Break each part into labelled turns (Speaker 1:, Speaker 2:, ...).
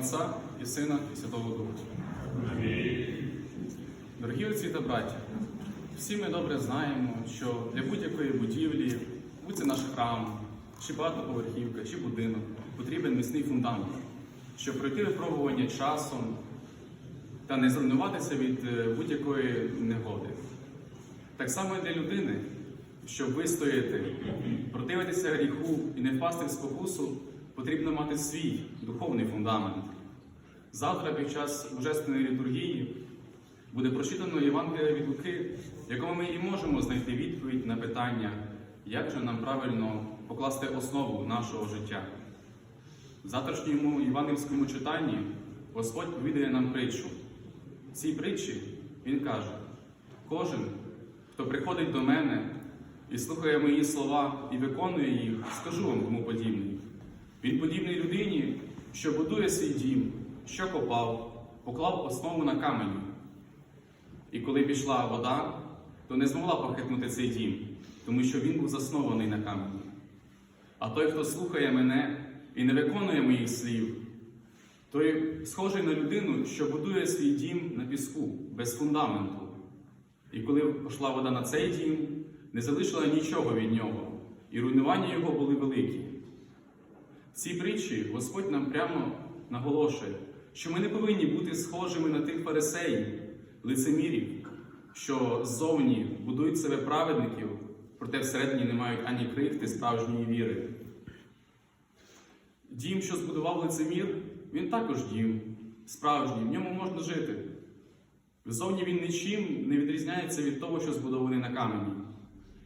Speaker 1: Отця і Сина, і Святого Духа. Дорогі отці та браття, всі ми добре знаємо, що для будь-якої будівлі, будь це наш храм, чи багатоповерхівка, чи будинок, потрібен міцний фундамент, щоб пройти випробування часом та не зруйнуватися від е, будь-якої негоди. Так само і для людини, щоб вистояти, противитися гріху і не впасти в спокусу, потрібно мати свій духовний фундамент. Завтра під час божественної літургії буде прочитано Євангелія від Луки, в якому ми і можемо знайти відповідь на питання, як же нам правильно покласти основу нашого життя. В завтрашньому євангельському читанні Господь повідає нам притчу. В цій притчі Він каже: кожен, хто приходить до мене і слухає мої слова і виконує їх, скажу вам кому подібний. Він подібний людині, що будує свій дім, що копав, поклав основу на камені. І коли пішла вода, то не змогла похитнути цей дім, тому що він був заснований на камені. А той, хто слухає мене і не виконує моїх слів, той схожий на людину, що будує свій дім на піску, без фундаменту. І коли пішла вода на цей дім, не залишила нічого від нього, і руйнування його були великі. Цій притчі Господь нам прямо наголошує, що ми не повинні бути схожими на тих фарисеїв, лицемірів, що ззовні будують себе праведників, проте всередині не мають ані крихти справжньої віри. Дім, що збудував лицемір, він також дім, справжній, в ньому можна жити. Ззовні він нічим не відрізняється від того, що збудований на камені.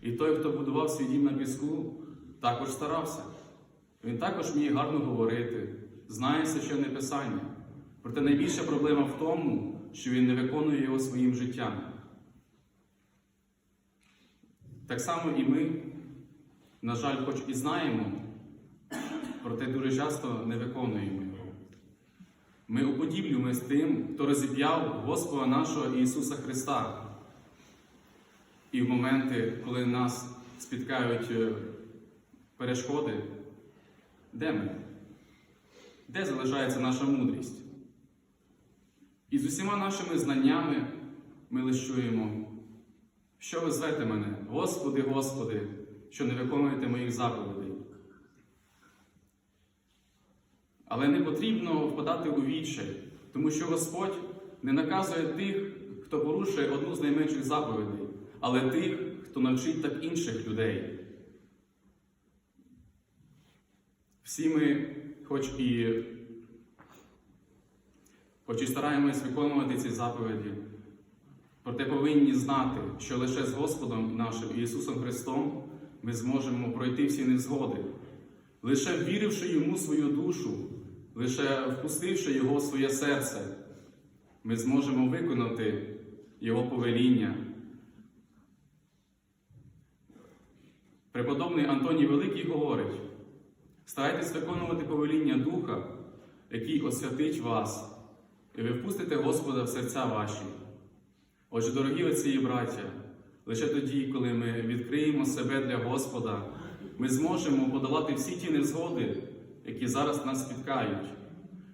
Speaker 1: І той, хто будував свій дім на піску, також старався. Він також вміє гарно говорити, знає священне писання. Проте найбільша проблема в тому, що він не виконує його своїм життям. Так само і ми, на жаль, хоч і знаємо, проте дуже часто не виконуємо його. Ми уподіблюємо тим, хто розіп'яв Господа нашого Ісуса Христа. І в моменти, коли нас спіткають е, перешкоди, де ми? Де залишається наша мудрість? І з усіма нашими знаннями ми лише чуємо, що ви звете мене, Господи, Господи, що не виконуєте моїх заповідей. Але не потрібно впадати у відчай, тому що Господь не наказує тих, хто порушує одну з найменших заповідей, але тих, хто навчить так інших людей. Всі ми, хоч і, хоч і стараємось виконувати ці заповіді, проте повинні знати, що лише з Господом нашим Ісусом Христом ми зможемо пройти всі невзгоди, лише ввіривши Йому свою душу, лише впустивши Його в своє серце, ми зможемо виконати Його повеління. Преподобний Антоній Великий говорить: старайтесь виконувати повеління Духа, який освятить вас, і ви впустите Господа в серця ваші. Отже, дорогі отці і браття, лише тоді, коли ми відкриємо себе для Господа, ми зможемо подолати всі ті невзгоди, які зараз нас спіткають.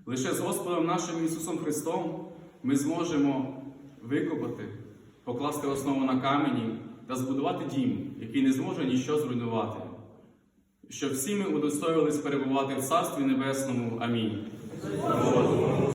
Speaker 1: Лише з Господом нашим Ісусом Христом ми зможемо викопати, покласти основу на камені та збудувати дім, який не зможе ніщо зруйнувати. Щоб всі ми удостоїлись перебувати в Царстві Небесному. Амінь.